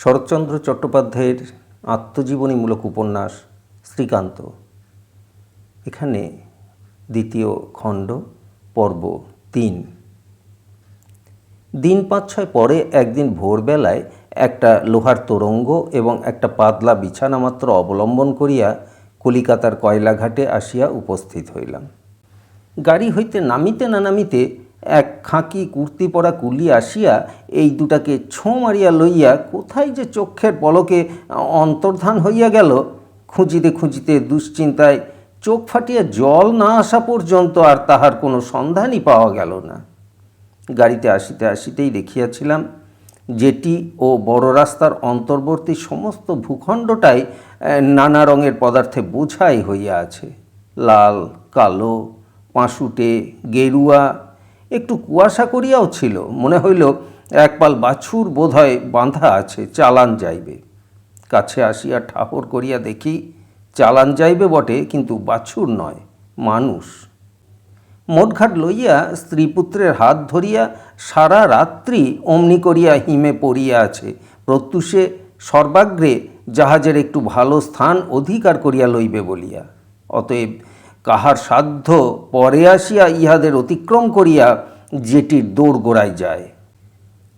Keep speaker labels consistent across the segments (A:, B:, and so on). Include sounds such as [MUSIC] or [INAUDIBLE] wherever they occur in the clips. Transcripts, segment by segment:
A: শরৎচন্দ্র চট্টোপাধ্যায়ের আত্মজীবনীমূলক উপন্যাস শ্রীকান্ত। এখানে দ্বিতীয় খণ্ড, পর্ব তিন। দিন পাঁচ ছয় পরে একদিন ভোরবেলায় একটা লোহার তোরঙ্গ এবং একটা পাতলা বিছানা মাত্র অবলম্বন করিয়া কলিকাতার কয়লাঘাটে আসিয়া উপস্থিত হইলাম। গাড়ি হইতে নামিতে না নামিতে এক খাঁকি কুর্তি পরা কুলি আসিয়া এই দুটাকে ছোঁ মারিয়া লইয়া কোথায় যে চক্ষের পলকে অন্তর্ধান হইয়া গেল, খুঁজিতে খুঁজিতে দুশ্চিন্তায় চোখ ফাটিয়া জল না আসা পর্যন্ত আর তাহার কোনো সন্ধানই পাওয়া গেল না। গাড়িতে আসিতে আসিতেই দেখিয়াছিলাম যেটি ও বড় রাস্তার অন্তর্বর্তী সমস্ত ভূখণ্ডটাই নানা রঙের পদার্থে বোঝাই হইয়া আছে। লাল, কালো, পাঁশুটে, গেরুয়া একটু কুয়াশা করিয়াও ছিল, মনে হইল একপাল বাছুর বোধহয় বাঁধা আছে, চালান যাইবে। কাছে আসিয়া ঠাহর করিয়া দেখি, চালান যাইবে বটে, কিন্তু বাছুর নয়, মানুষ। মোটঘাট লইয়া স্ত্রীপুত্রের হাত ধরিয়া সারা রাত্রি অমনি করিয়া হিমে পড়িয়া আছে, প্রত্যুষে সর্বাগ্রে জাহাজের একটু ভালো স্থান অধিকার করিয়া লইবে বলিয়া। অতএব কাহার সাধ্য পরে আসিয়া ইহাদের অতিক্রম করিয়া যেটির দৌড় গোড়ায় যায়।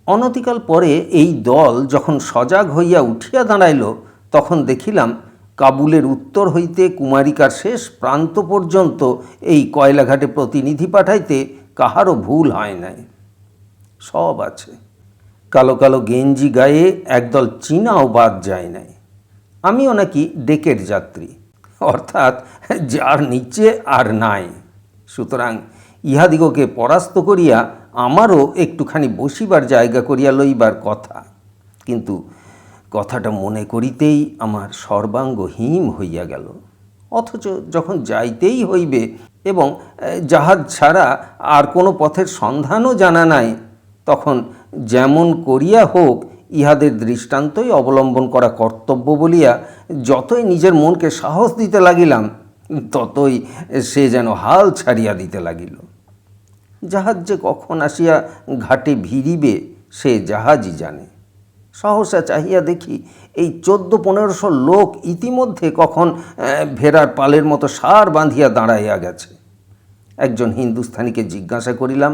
A: অনতিকাল পরে এই দল যখন সজাগ হইয়া উঠিয়া দাঁড়াইল, তখন দেখিলাম কাবুলের উত্তর হইতে কুমারিকার শেষ প্রান্ত পর্যন্ত এই কয়লাঘাটে প্রতিনিধি পাঠাইতে কাহারও ভুল হয় নাই। সব আছে। কালো কালো গেঞ্জি গায়ে একদল চীনাও বাদ যায় নাই। আমিও নাকি ডেকের যাত্রী। অর্থাৎ যার নিচে আর নাই। সুতরাং ইহাদিগকে পরাস্ত করিয়া আমারও একটুখানি বসিবার জায়গা করিয়া লইবার কথা। কিন্তু কথাটা মনে করিতেই আমার সর্বাঙ্গ হিম হইয়া গেল। অথচ যখন যাইতেই হইবে এবং জাহাজ ছাড়া আর কোনো পথের সন্ধানও জানা নাই, তখন যেমন করিয়া হোক ইহাদের দৃষ্টান্তই অবলম্বন করা কর্তব্য বলিয়া যতই নিজের মনকে সাহস দিতে লাগিলাম, ততই সে যেন হাল ছাড়িয়া দিতে লাগিল। জাহাজ যে কখন আসিয়া ঘাটে ভিড়িবে, সে জাহাজই জানে। সহসা চাহিয়া দেখি এই চোদ্দ পনেরোশো লোক ইতিমধ্যে কখন ভেড়ার পালের মতো সার বাঁধিয়া দাঁড়াইয়া গেছে। একজন হিন্দুস্থানিকে জিজ্ঞাসা করিলাম,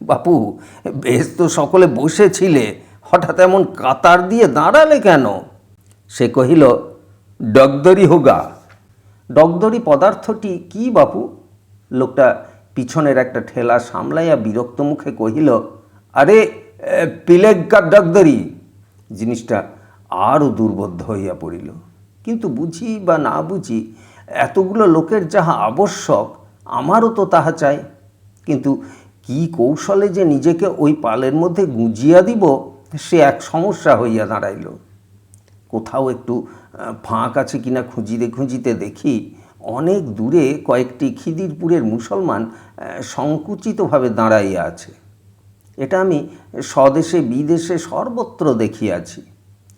A: বাপু, বেশ তো সকলে বসেছিলে হঠাৎ এমন কাতার দিয়ে দাঁড়ালে কেন? সে কহিল ডগদরি হোগা। ডগদরি পদার্থটি কি বাপু? লোকটা পিছনের একটা ঠেলা সামলাইয়া বিরক্ত মুখে কহিল আরে এ, পিলেগ্গা ডগদরি জিনিসটা আরও দুর্বোধ্য হইয়া পড়িল। কিন্তু বুঝি বা না বুঝি এতগুলো লোকের যাহা আবশ্যক আমারও তো তাহা চাই। কিন্তু কি কৌশলে যে নিজেকে ওই পালের মধ্যে গুঁজিয়া দিব? সে এক সমস্যা হইয়া দাঁড়াইল। কোথাও একটু ফাঁক আছে কিনা খুঁজিতে খুঁজিতে দেখি অনেক দূরে কয়েকটি খিদিরপুরের মুসলমান সংকুচিতভাবে দাঁড়াইয়া আছে। এটা আমি স্বদেশে বিদেশে সর্বত্র দেখিয়াছি,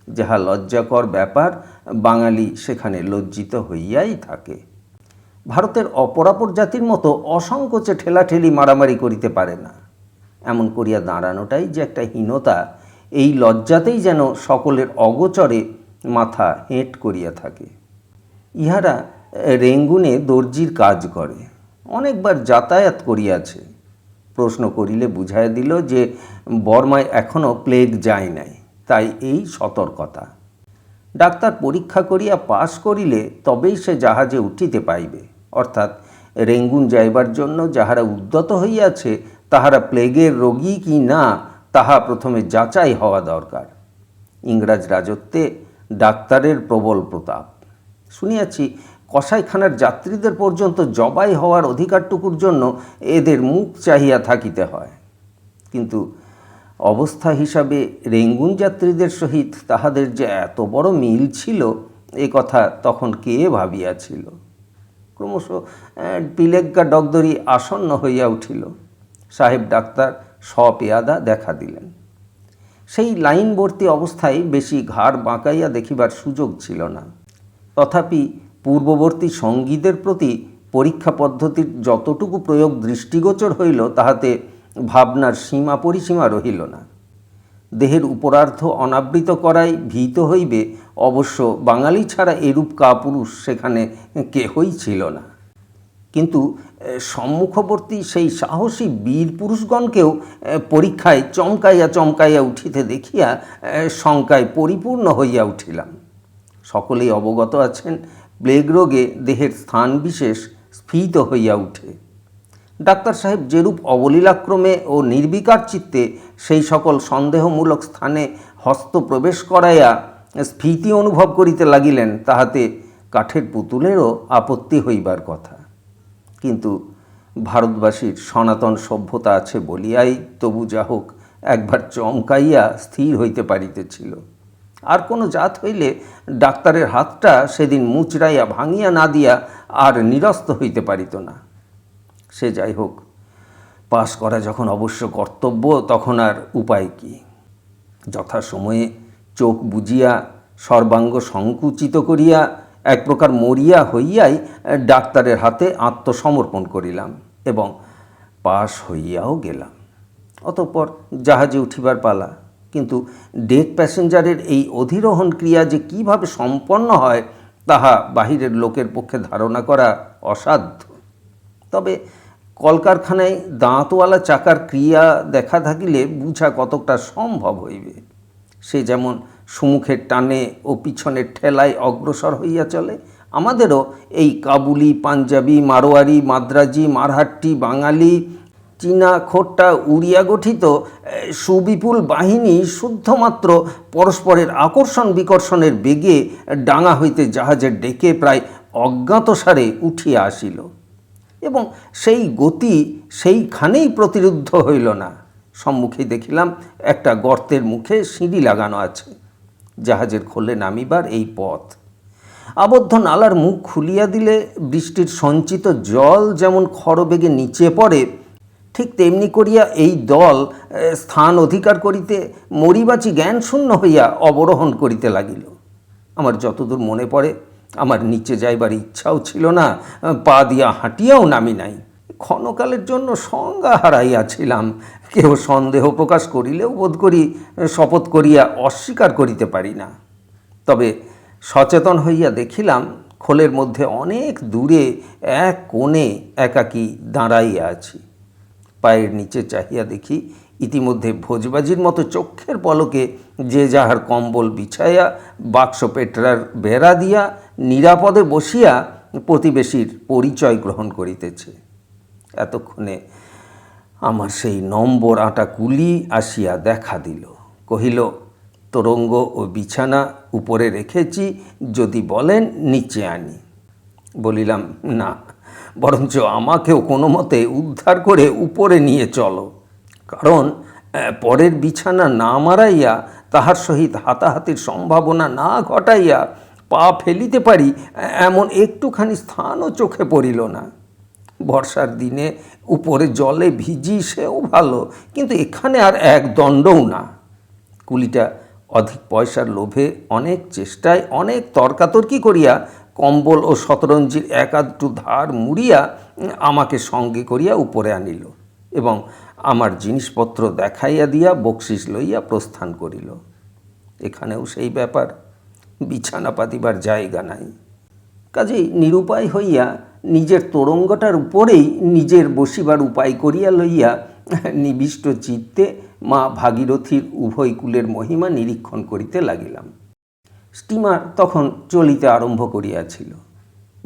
A: যাহা লজ্জাকর ব্যাপার বাঙালি সেখানে লজ্জিত হইয়াই থাকে। ভারতের অপরাপর জাতির মতো অসংকোচে ঠেলাঠেলি মারামারি করিতে পারে না। এমন করিয়া দাঁড়ানোটাই যে একটা হীনতা এই লজ্জাতেই যেন সকলের অগোচরে মাথা হেঁট করিয়া থাকে। ইহারা রেঙ্গুনে দর্জির কাজ করে, অনেকবার যাতায়াত করিয়াছে। প্রশ্ন করিলে বুঝাইয়া দিল যে, বর্মায় এখনও প্লেগ যায় নাই, তাই এই সতর্কতা। ডাক্তার পরীক্ষা করিয়া পাশ করিলে তবেই সে জাহাজে উঠিতে পাইবে। অর্থাৎ রেঙ্গুন যাইবার জন্য যাহারা উদ্যত হইয়াছে, তাহারা প্লেগের রোগী কি না তাহা প্রথমে যাচাই হওয়া দরকার। ইংরাজ রাজত্বে ডাক্তারের প্রবল প্রতাপ। শুনিয়াছি কসাইখানার যাত্রীদের পর্যন্ত জবাই হওয়ার অধিকারটুকুর জন্য এদের মুখ চাহিয়া থাকিতে হয়। কিন্তু অবস্থা হিসাবে রেঙ্গুন যাত্রীদের সহিত তাহাদের যে এত বড় মিল ছিল, এ কথা তখন কে ভাবিয়াছিল? ক্রমশ পিলেগ্গা ডগদরি আসন্ন হইয়া উঠিল। সাহেব ডাক্তার স্বপেয়াদা দেখা দিলেন। সেই লাইনবর্তী অবস্থায় বেশি ঘাড় বাঁকাইয়া দেখিবার সুযোগ ছিল না। তথাপি পূর্ববর্তী সঙ্গীদের প্রতি পরীক্ষা পদ্ধতির যতটুকু প্রয়োগ দৃষ্টিগোচর হইল, তাহাতে ভাবনার সীমা পরিসীমা রহিল না। দেহের উপরার্ধ অনাবৃত করাই ভীত হইবে, অবশ্য বাঙালি ছাড়া এরূপ কাপুরুষ সেখানে কেহই ছিল না। কিন্তু সম্মুখবর্তী সেই সাহসী বীর পুরুষগণকেও পরীক্ষায় চমকাইয়া চমকাইয়া উঠিতে দেখিয়া শঙ্কায় পরিপূর্ণ হইয়া উঠিলাম। সকলেই অবগত আছেন প্লেগ রোগে দেহের স্থান বিশেষ স্ফীত হইয়া উঠে। ডাক্তার সাহেব যেরূপ অবলীলাক্রমে ও নির্বিকার চিত্তে সেই সকল সন্দেহমূলক স্থানে হস্ত প্রবেশ করাইয়া স্ফীতি অনুভব করিতে লাগিলেন, তাহাতে কাঠের পুতুলেরও আপত্তি হইবার কথা। কিন্তু ভারতবাসীর সনাতন সভ্যতা আছে বলিয়াই তবু যা হোক একবার চমকাইয়া স্থির হইতে পারিতেছিল। আর কোনো জাত হইলে ডাক্তারের হাতটা সেদিন মুচড়াইয়া ভাঙিয়া না দিয়া আর নিরস্ত হইতে পারিত না। সে যাই হোক, পাশ করা যখন অবশ্য কর্তব্য, তখন আর উপায় কি? যথাসময়ে চোখ বুজিয়া, সর্বাঙ্গ সংকুচিত করিয়া এক প্রকার মরিয়া হইয়াই ডাক্তারের হাতে আত্মসমর্পণ করিলাম এবং পাশ হইয়াও গেলাম। অতঃপর জাহাজে উঠিবার পালা। কিন্তু ডেক প্যাসেঞ্জারের এই অধিরোহণ ক্রিয়া যে কীভাবে সম্পন্ন হয়, তাহা বাহিরের লোকের পক্ষে ধারণা করা অসাধ্য। তবে কলকারখানায় দাঁতওয়ালা চাকার ক্রিয়া দেখা থাকিলে বুঝা কতকটা সম্ভব হইবে। সে যেমন সুমুখের টানে ও পিছনের ঠেলায় অগ্রসর হইয়া চলে। আমাদেরও এই কাবুলি, পাঞ্জাবি, মারোয়ারি, মাদ্রাজি, মারহাট্টি, বাঙালি, চীনা খোট্টা, উড়িয়া গঠিত সুবিপুল বাহিনী শুদ্ধমাত্র পরস্পরের আকর্ষণ বিকর্ষণের বেগে ডাঙা হইতে জাহাজের ডেকে প্রায় অজ্ঞাতসারে উঠিয়া আসিল। এবং সেই গতি সেইখানেই প্রতিরুদ্ধ হইল না। সম্মুখে দেখিলাম একটা গর্তের মুখে সিঁড়ি লাগানো আছে। জাহাজের খোলে নামিবার এই পথ। আবদ্ধ নালার মুখ খুলিয়া দিলে বৃষ্টির সঞ্চিত জল যেমন খরবেগে নিচে পড়ে, ঠিক তেমনি করিয়া এই দল স্থান অধিকার করিতে মরিবাচি জ্ঞান শূন্য হইয়া অবরোহণ করিতে লাগিল। আমার যতদূর মনে পড়ে, আমার নিচে যাইবার ইচ্ছাও ছিল না, পা দিয়া হাঁটিয়াও নামি নাই। ক্ষণকালের জন্য সংজ্ঞা হারাইয়াছিলাম। কেউ সন্দেহ প্রকাশ করিলেও বোধ করি, শপথ করিয়া অস্বীকার করিতে পারি না। তবে সচেতন হইয়া দেখিলাম, খোলের মধ্যে অনেক দূরে এক কোণে একাকী দাঁড়াইয়া আছি। পায়ের নিচে চাহিয়া দেখি, ইতিমধ্যে ভোজবাজির মতো চক্ষের পলকে যে যাহার কম্বল বিছাইয়া, বাক্স পেটরার বেড়া দিয়া, নিরাপদে বসিয়া প্রতিবেশীর পরিচয় গ্রহণ করিতেছে। এতক্ষণে আমার সেই নম্বর আটা কুলি আসিয়া দেখা দিল। কহিল, তোরঙ্গ ও বিছানা উপরে রেখেছি, যদি বলেন নিচে আনি। বলিলাম, না, বরঞ্চ আমাকেও কোনো মতে উদ্ধার করে উপরে নিয়ে চলো। কারণ পরের বিছানা না মারাইয়া, তাহার সহিত হাতাহাতির সম্ভাবনা না ঘটাইয়া পা ফেলিতে পারি এমন একটুখানি স্থানও চোখে পড়িল না। বর্ষার দিনে উপরে জলে ভিজি, সেও ভালো। কিন্তু এখানে আর এক দণ্ডও না। কুলিটা অধিক পয়সার লোভে অনেক চেষ্টায়, অনেক তর্কাতর্কি করিয়া কম্বল ও শতরঞ্জির আধটু ধার মুড়িয়া আমাকে সঙ্গে করিয়া উপরে আনিল এবং আমার জিনিসপত্র দেখাইয়া দিয়া বকশিস লইয়া প্রস্থান করিল। এখানেও সেই ব্যাপার। বিছানা পাতিবার জায়গা নাই। কাজেই নিরুপায় হইয়া নিজের তোরঙ্গটার উপরেই নিজের বসিবার উপায় করিয়া লইয়া নিবিষ্ট চিত্তে মা ভাগীরথীর উভয় কুলের মহিমা নিরীক্ষণ করিতে লাগিলাম। স্টিমার তখন চলিতে আরম্ভ করিয়াছিল।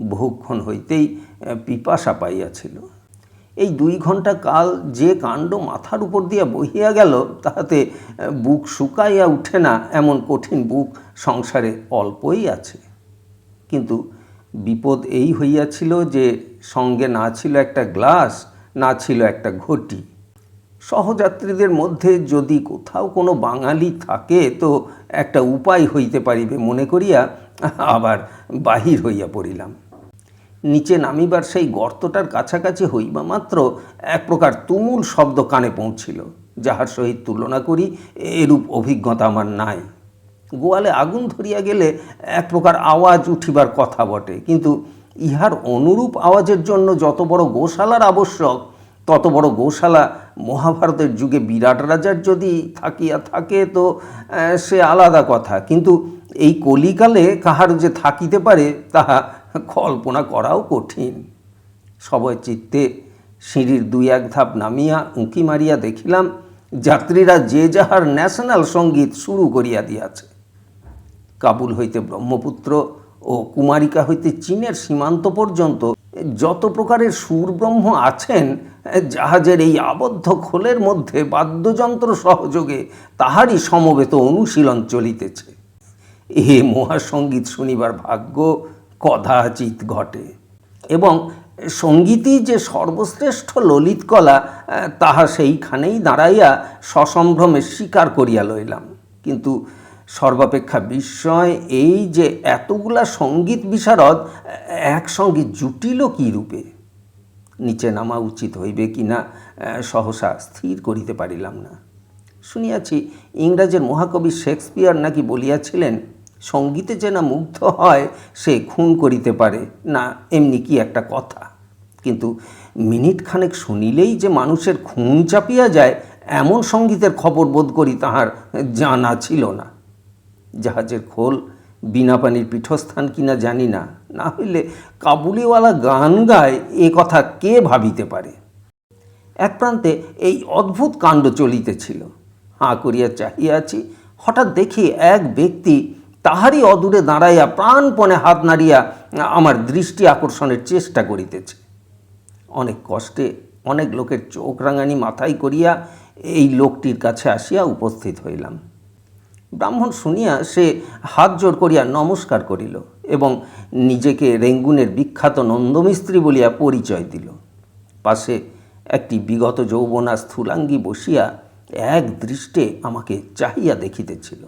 A: বহুক্ষণ হইতেই পিপাসা পাইয়াছিল। এই দুই ঘণ্টা কাল যে কাণ্ড মাথার উপর দিয়া বহিয়া গেল, তাহাতে বুক শুকাইয়া উঠে না এমন কঠিন বুক সংসারে অল্পই আছে। কিন্তু বিপদ এই হইয়াছিল যে সঙ্গে না ছিল একটা গ্লাস, না ছিল একটা ঘটি। সহযাত্রীদের মধ্যে যদি কোথাও কোনো বাঙালি থাকে তো একটা উপায় হইতে পারিবে মনে করিয়া আবার বাহির হইয়া পড়িলাম। নিচে নামিবার সেই গর্তটার কাছাকাছি হইবা মাত্র এক প্রকার তুমুল শব্দ কানে পৌঁছিল, যাহার সহিত তুলনা করি এরূপ অভিজ্ঞতা আমার নাই। গোয়ালে আগুন ধরিয়া গেলে এক প্রকার আওয়াজ উঠিবার কথা বটে। কিন্তু ইহার অনুরূপ আওয়াজের জন্য যত বড় গোশালার আবশ্যক, তত বড় গোশালা মহাভারতের যুগে বিরাট রাজার যদি থাকিয়া থাকে তো সে আলাদা কথা। কিন্তু এই কলিকালে কাহার যে থাকিতে পারে, তাহা কল্পনা করাও কঠিন। সবয় চিত্তে সিঁড়ির দুই এক ধাপ নামিয়া উঁকি মারিয়া দেখিলাম, যাত্রীরা যে যাহার ন্যাশনাল সংগীত শুরু করিয়া দিয়াছে। কাবুল হইতে ব্রহ্মপুত্র ও কুমারিকা হইতে চীনের সীমান্ত পর্যন্ত যত প্রকারের সুরব্রহ্ম আছেন, জাহাজের এই আবদ্ধ খোলের মধ্যে বাদ্যযন্ত্র সহযোগে তাহারই সমবেত অনুশীলন চলিতেছে। এ মহাসঙ্গীত শুনিবার ভাগ্য কদাচিৎ ঘটে এবং সঙ্গীতই যে সর্বশ্রেষ্ঠ ললিত কলা তাহা সেইখানেই দাঁড়াইয়া সসম্ভ্রমে স্বীকার করিয়া লইলাম। কিন্তু সর্বাপেক্ষা বিস্ময়, এই যে এতগুলা সংগীত বিশারদ একসঙ্গে জুটিল কী রূপে? নিচে নামা উচিত হইবে কি না, সহসা স্থির করিতে পারিলাম না। শুনিয়াছি ইংরাজের মহাকবি শেক্সপিয়ার নাকি বলিয়াছিলেন, সঙ্গীতে যে না মুগ্ধ হয়, সে খুন করিতে পারে। না, এমনি কি একটা কথা। কিন্তু মিনিট খানেক শুনিলেই যে মানুষের খুন চাপিয়া যায়, এমন সঙ্গীতের খবর বোধ করি তাহার জানা ছিল না। জাহাজের খোল, বিনা পানির পীঠস্থান কিনা জানি না। না হইলে কাবুলিওয়ালা গান গায়, এ কথা কে ভাবিতে পারে? এক প্রান্তে এই অদ্ভুত কাণ্ড চলিতেছিল। হাঁ করিয়া চাহিয়াছি, হঠাৎ দেখি এক ব্যক্তি তাহারই অদূরে দাঁড়াইয়া প্রাণপণে হাত নাড়িয়া আমার দৃষ্টি আকর্ষণের চেষ্টা করিতেছে। অনেক কষ্টে অনেক লোকের চোখ রাঙানি মাথায় করিয়া এই লোকটির কাছে আসিয়া উপস্থিত হইলাম। ব্রাহ্মণ শুনিয়া সে হাত জোর করিয়া নমস্কার করিল এবং নিজেকে রেঙ্গুনের বিখ্যাত নন্দমিস্ত্রি বলিয়া পরিচয় দিল। পাশে একটি বিগত যৌবনা স্থূলাঙ্গী বসিয়া এক দৃষ্টে আমাকে চাহিয়া দেখিতেছিল।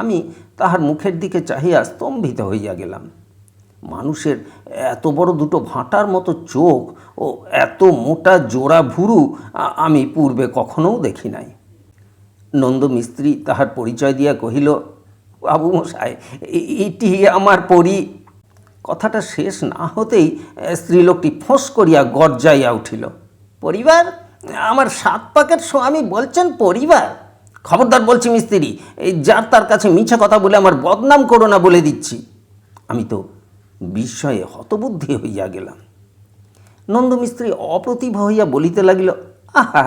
A: আমি তাহার মুখের দিকে চাহিয়া স্তম্ভিত হইয়া গেলাম। মানুষের এত বড় দুটো ভাঁটার মতো চোখ ও এত মোটা জোড়া ভুরু আমি পূর্বে কখনোও দেখি নাই। নন্দ মিস্ত্রি তাহার পরিচয় দিয়া কহিল, বাবু মশাই এটি আমার পরি কথাটা শেষ না হতেই স্ত্রীলোকটি ফোঁস করিয়া গর্জাইয়া উঠিল। পরিবার? আমার সাত পাকের স্বামী বলছেন পরিবার? খবরদার বলছি মিস্ত্রি, এই যার তার কাছে মিছা কথা বলে আমার বদনাম করো না বলে দিচ্ছি। আমি তো বিস্ময়ে হতবুদ্ধি হইয়া গেলাম। নন্দমিস্ত্রি অপ্রতিভ হইয়া বলিতে লাগিল, আহা,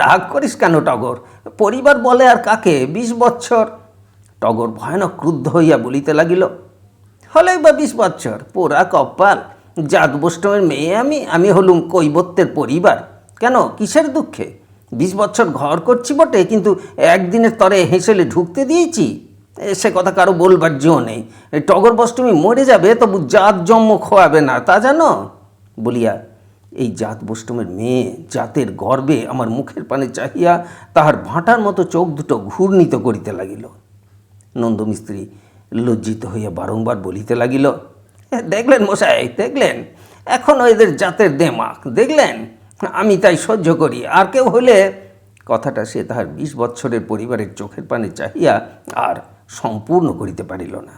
A: রাগ করিস কেন টগর? পরিবার বলে আর কাকে? বিশ বৎসর। টগর ভয়ানক ক্রুদ্ধ হইয়া বলিতে লাগিল, হলেই বা বিশ বৎসর, পোড়া কপাল। জাত বৈষ্ণবের মেয়ে আমি আমি হলুম কৈবত্যের পরিবার। কেন? কিসের দুঃখে? বিশ বছর ঘর করছি বটে, কিন্তু একদিনের তরে হেসেলে ঢুকতে দিয়েছি। সে কথা কারও বলবার জো নেই। টগর বষ্টমী মরে যাবে, তবু জাত জন্ম খোয়াবে না, তা জানো? বলিয়া এই জাত বষ্টমের মেয়ে জাতের গর্বে আমার মুখের পানে চাহিয়া তাহার ভাঁটার মতো চোখ দুটো ঘূর্ণিত করিতে লাগিল। নন্দমিস্ত্রি লজ্জিত হইয়া বারংবার বলিতে লাগিল "হ্যাঁ, দেখলেন মশাই দেখলেন এখনও এদের জাতের দেমাক দেখলেন? আমি তাই সহ্য করি আর কেউ হলে কথাটা সে তাহার বিশ বৎসরের পরিবারের চোখের পানে চাহিয়া আর সম্পূর্ণ করিতে পারিল না।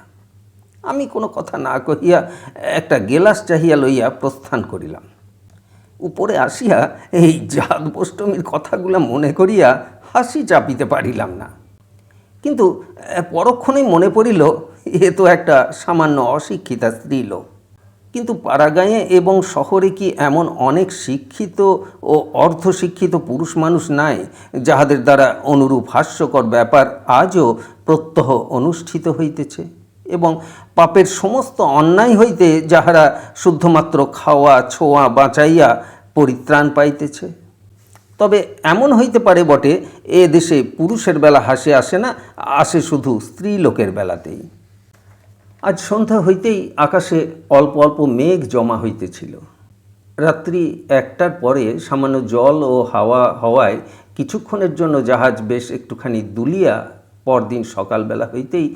A: আমি কোনো কথা না কহিয়া একটা গেলাস চাহিয়া লইয়া প্রস্থান করিলাম। উপরে আসিয়া এই জাত বষ্টমীর কথাগুলা মনে করিয়া হাসি চাপিতে পারিলাম না। কিন্তু পরক্ষণেই মনে পড়িল, এ তো একটা সামান্য অশিক্ষিতা স্ত্রী লোক কিন্তু পাড়াগাঁয়ে এবং শহরে কি এমন অনেক শিক্ষিত ও অর্ধশিক্ষিত পুরুষ মানুষ নাই, যাহাদের দ্বারা অনুরূপ হাস্যকর ব্যাপার আজও প্রত্যহ অনুষ্ঠিত হইতেছে? এবং পাপের সমস্ত অন্যায় হইতে যাহারা শুদ্ধমাত্র খাওয়া, ছোঁয়া, বাঁচাইয়া পরিত্রাণ পাইতেছে। তবে এমন হইতে পারে বটে, এ দেশে পুরুষের বেলা হাসে আসে না, আসে শুধু স্ত্রী লোকের বেলাতেই। আজ সন্ধ্যা হইতেই আকাশে অল্প অল্প মেঘ জমা হইতেছিল। রাত্রি একটার পরে সামান্য জল ও হাওয়া হওয়ায় কিছুক্ষণের জন্য জাহাজ বেশ একটুখানি দুলিয়া পরদিন সকালবেলা হইতেই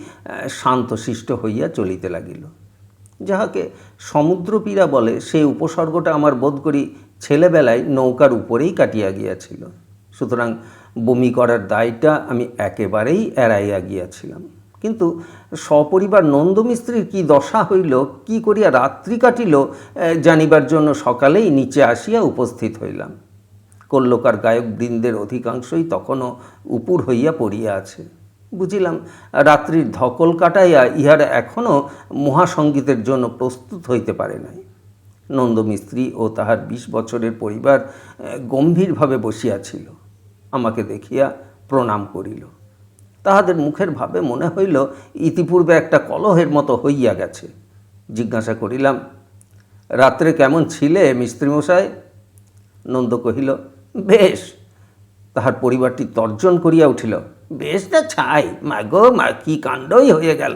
A: শান্তশিষ্ট হইয়া চলিতে লাগিল। যাহাকে সমুদ্রপীড়া বলে সেই উপসর্গটা আমার বোধ করি ছেলেবেলায় নৌকার উপরেই কাটিয়া গিয়াছিল। সুতরাং বমি করার দায়টা আমি একেবারেই এড়াইয়া গিয়াছিলাম। কিন্তু সপরিবার নন্দমিস্ত্রির কি দশা হইল, কি করিয়া রাত্রি কাটিল জানিবার জন্য সকালেই নিচে আসিয়া উপস্থিত হইলাম। কল্যকার গায়ক বৃন্দের অধিকাংশই তখনও উপুর হইয়া পড়িয়া আছে। বুঝিলাম রাত্রির ধকল কাটাইয়া ইহারা এখনও মহাসঙ্গীতের জন্য প্রস্তুত হইতে পারে নাই। নন্দমিস্ত্রি ও তাহার বিশ বছরের পরিবার গম্ভীরভাবে বসিয়াছিল আমাকে দেখিয়া প্রণাম করিল। তাহাদের মুখের ভাবে মনে হইল, ইতিপূর্বে একটা কলহের মতো হইয়া গেছে। জিজ্ঞাসা করিলাম, রাত্রে কেমন ছিলে মিস্ত্রিমশাই? নন্দ কহিল, বেশ তাহার পরিবারটি তর্জন করিয়া উঠিল বেশটা ছাই, মা গো, মা, কী কাণ্ডই হয়ে গেল?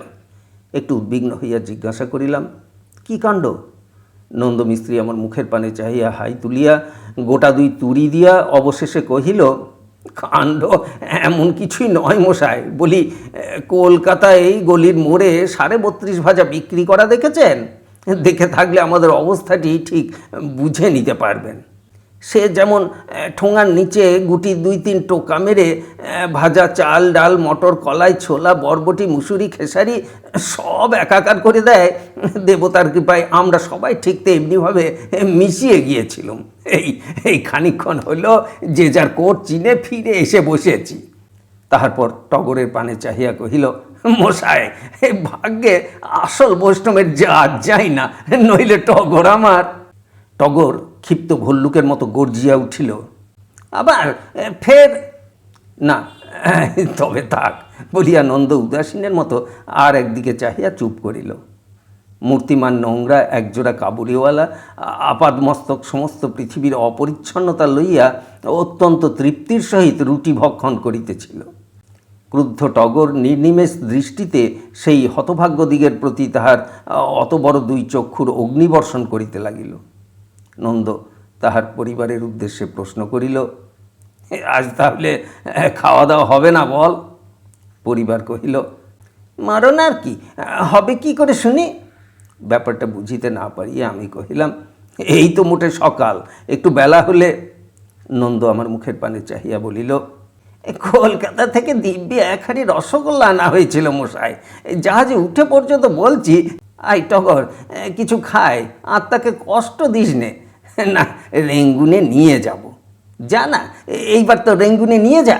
A: একটু উদ্বিগ্ন হইয়া জিজ্ঞাসা করিলাম, কি কাণ্ড? নন্দ মিস্ত্রি আমার মুখের পানে চাহিয়া হাই তুলিয়া গোটা দুই তুড়ি দিয়া অবশেষে কহিল, কাণ্ড এমন কিছুই নয় মশাই, বলি কলকাতায় এই গলির মোড়ে সাড়ে বত্রিশ ভাজা বিক্রি করা দেখেছেন? দেখে থাকলে আমাদের অবস্থাটি ঠিক বুঝে নিতে পারবেন। সে যেমন ঠোঙার নিচে গুটি দুই তিন টোকা মেরে ভাজা চাল, ডাল, মটর, কলাই, ছোলা, বরবটি, মুসুরি, খেসারি, সব একাকার করে দেয়। দেবতার কৃপায় আমরা সবাই ঠিক এমনিভাবে মিশিয়ে গিয়েছিলাম। এই এই খানিকক্ষণ হলো, যে যার কোট চিনে ফিরে এসে বসেছি। তাহারপর টগরের পানে চাহিয়া কহিল, মশাই ভাগ্যে আসল বৈষ্ণবের যা যাই না, নইলে টগর আমার। টগর ক্ষিপ্ত ভল্লুকের মতো গর্জিয়া উঠিল, আবার ফের? না, [LAUGHS] তবে থাক, বলিয়া নন্দ উদাসীনের মতো আর একদিকে চাহিয়া চুপ করিল। মূর্তিমান নোংরা, একজোড়া কাবুলিওয়ালা, আপাদমস্তক সমস্ত পৃথিবীর অপরিচ্ছন্নতা লইয়া অত্যন্ত তৃপ্তির সহিত রুটি ভক্ষণ করিতেছিল। ক্রুদ্ধ টগর নির্নিমেষ দৃষ্টিতে সেই হতভাগ্য দিগের প্রতি তাহার, অত বড় দুই চক্ষুর অগ্নিবর্ষণ করিতে লাগিল। নন্দ তাহার পরিবারের উদ্দেশ্যে প্রশ্ন করিল আজ তাহলে খাওয়া দাওয়া হবে না বল? পরিবার কহিল মারণ আর কি হবে কি করে শুনি? ব্যাপারটা বুঝিতে না পারিয়ে আমি কহিলাম এই তো মোটে সকাল একটু বেলা হলে। নন্দ আমার মুখের পানে চাহিয়া বলিল "এ, কলকাতা থেকে দিব্যি এক রসগোল্লা আনা হয়েছিল মশাই জাহাজে উঠে পর্যন্ত বলছি আই টগর কিছু খায় আত্মাকে কষ্ট দিস নে। [LAUGHS] না, রেঙ্গুনে নিয়ে যাব। যা না এইবার তো রেঙ্গুনে নিয়ে যা।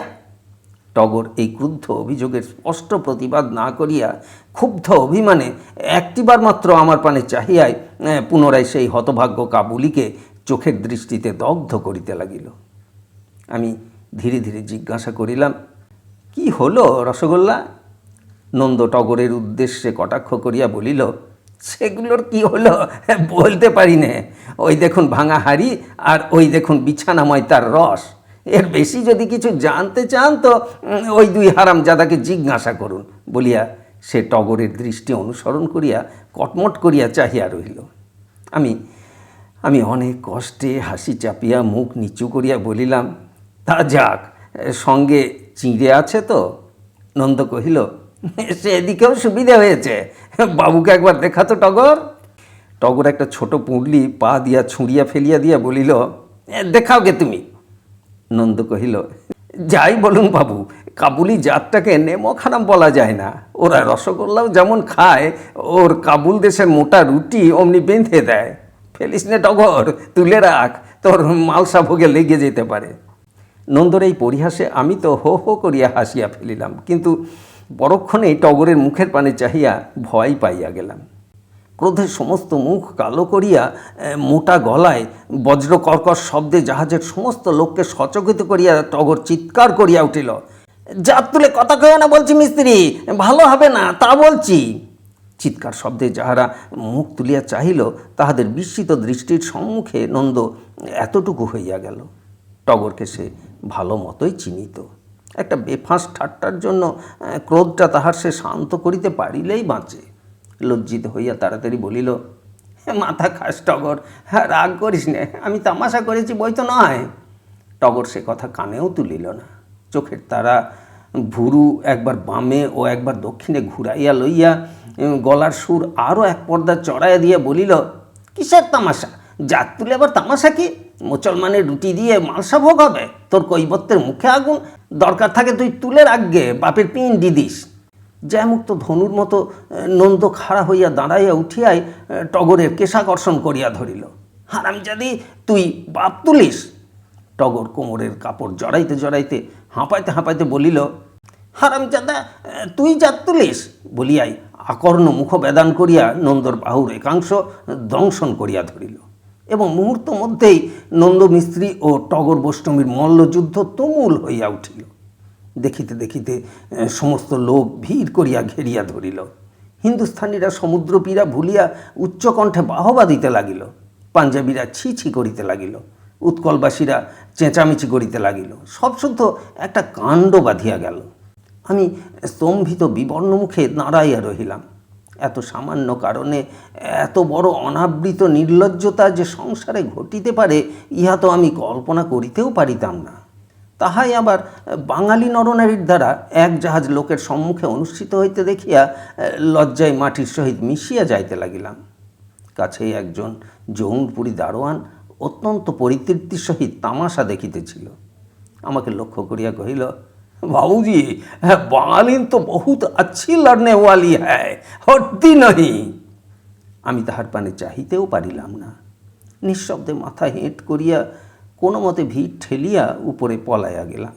A: টগর এই ক্রুদ্ধ অভিযোগের স্পষ্ট প্রতিবাদ না করিয়া ক্ষুব্ধ অভিমানে একটিবার মাত্র আমার পানে চাহিয়ায় পুনরায় সেই হতভাগ্য কাবুলিকে চোখের দৃষ্টিতে দগ্ধ করিতে লাগিল। আমি ধীরে ধীরে জিজ্ঞাসা করিলাম, কি হলো রসগোল্লা? নন্দ টগরের উদ্দেশ্যে কটাক্ষ করিয়া বলিল সেগুলোর কি হলো? বলতে পারি নে। ওই দেখুন ভাঙা হাড়ি আর ওই দেখুন বিছানাময় তার রস। এর বেশি যদি কিছু জানতে চান তো ওই দুই হারাম জাদাকে জিজ্ঞাসা করুন। বলিয়া সে টগরের দৃষ্টি অনুসরণ করিয়া কটমট করিয়া চাহিয়া রহিল। আমি আমি অনেক কষ্টে হাসি চাপিয়া মুখ নিচু করিয়া বলিলাম, তা যাক, সঙ্গে চিঁড়ে আছে তো? নন্দ কহিল [LAUGHS] সেদিকেও সুবিধা হয়েছে। বাবুকে একবার দেখাতো টগর। টগর একটা ছোট পুঁটলি পা দিয়া ছুঁড়িয়া ফেলিয়া দিয়া বলিল দেখাও গে তুমি। নন্দ কহিল, যাই বলুন বাবু, কাবুলি জাতটাকে নেমক হারাম বলা যায় না। ওরা রসগোল্লাও যেমন খায়, ওর কাবুল দেশের মোটা রুটি অমনি বেঁধে দেয়। ফেলিস নে টগর, তুলে রাখ, তোর মালসা ভোগে লেগে যেতে পারে। নন্দর এই পরিহাসে আমি তো হো হো করিয়া হাসিয়া ফেলিলাম। কিন্তু পরক্ষণেই টগরের মুখের পানে চাহিয়া ভয় পাইয়া গেলাম। ক্রোধের সমস্ত মুখ কালো করিয়া মোটা গলায়, বজ্র কর্কশ শব্দে জাহাজের সমস্ত লোককে সচকিত করিয়া টগর চিৎকার করিয়া উঠিল, জাত তুলে কথা কয়ে না বলছি মিস্ত্রি, ভালো হবে না, তা বলছি। চিৎকার শব্দে যাহারা মুখ তুলিয়া চাহিল, তাহাদের বিস্মিত দৃষ্টির সম্মুখে নন্দ এতটুকু হইয়া গেল। টগরকে সে ভালো মতোই চিনিত। একটা বেফাঁস ঠাট্টার জন্য ক্রোধটা তাহার সে শান্ত করিতে পারিলেই বাঁচে। লজ্জিত হইয়া তাড়াতাড়ি বলিল মাথা খাস টগর হ্যাঁ রাগ করিস নে, আমি তামাশা করেছি, বই তো নয়। টগর সে কথা কানেও তুলিল না। চোখের তারা ভুরু একবার বামে ও একবার দক্ষিণে ঘুরাইয়া লইয়া গলার সুর আরও এক পর্দা চড়াইয়া দিয়া বলিল, কিসের তামাশা? জাত তুলে আবার তামাশা কি? মুসলমানের রুটি দিয়ে মালসা ভোগ হবে। তোর কৈবত্যের মুখে আগুন। দরকার থাকে তুই তুলে রাখগে, বাপের পিন্ডি দিস। জয়মুক্ত ধনুর মতো নন্দ খাড়া হইয়া দাঁড়াইয়া উঠিয়াই টগরের কেশাকর্ষণ করিয়া ধরিল। হারামজাদি, তুই বাপ তুলিস? টগর কোমরের কাপড় জড়াইতে জড়াইতে, হাঁপাইতে হাঁপাইতে বলিল, হারামজাদা তুই জাত তুলিস? বলিয়াই আকর্ণ মুখ বেদান করিয়া নন্দর বাহুর একাংশ দংশন করিয়া ধরিল। এবং মুহূর্ত মধ্যেই নন্দমিস্ত্রি ও টগর বৈষ্ণবীর মল্লযুদ্ধ তুমুল হইয়া উঠিল। দেখিতে দেখিতে সমস্ত লোক ভিড় করিয়া ঘেরিয়া ধরিল। হিন্দুস্থানীরা সমুদ্রপীড়া ভুলিয়া উচ্চকণ্ঠে বাহবা দিতে লাগিল। পাঞ্জাবিরা ছি ছি করিতে লাগিল। উৎকলবাসীরা চেঁচামেচি করিতে লাগিল। সব শুদ্ধ একটা কাণ্ড বাঁধিয়া গেল। আমি স্তম্ভিত বিবর্ণ মুখে দাঁড়াইয়া রহিলাম। এত সামান্য কারণে এত বড় অনাবৃত নির্লজ্জতা যে সংসারে ঘটিতে পারে, ইহা তো আমি কল্পনা করিতেও পারিতাম না। তাহাই আবার বাঙালি নরনারীর দ্বারা এক জাহাজ লোকের সম্মুখে অনুষ্ঠিত হইতে দেখিয়া লজ্জায় মাটির সহিত মিশিয়া যাইতে লাগিলাম। কাছেই একজন জৌনপুরী দারোয়ান অত্যন্ত পরিতৃপ্তির সহিত তামাশা দেখিতেছিল। আমাকে লক্ষ্য করিয়া কহিল বাবুজি जी বাঙালিন তো বহুত अच्छी লড়নে वाली है হটতি নহি আমি তাহার পানে চাহিতেও পারিলাম না নিঃশব্দে মাথা হেঁট করিয়া কোনো মতে ভিড় ঠেলিয়া উপরে পলাইয়া গেলাম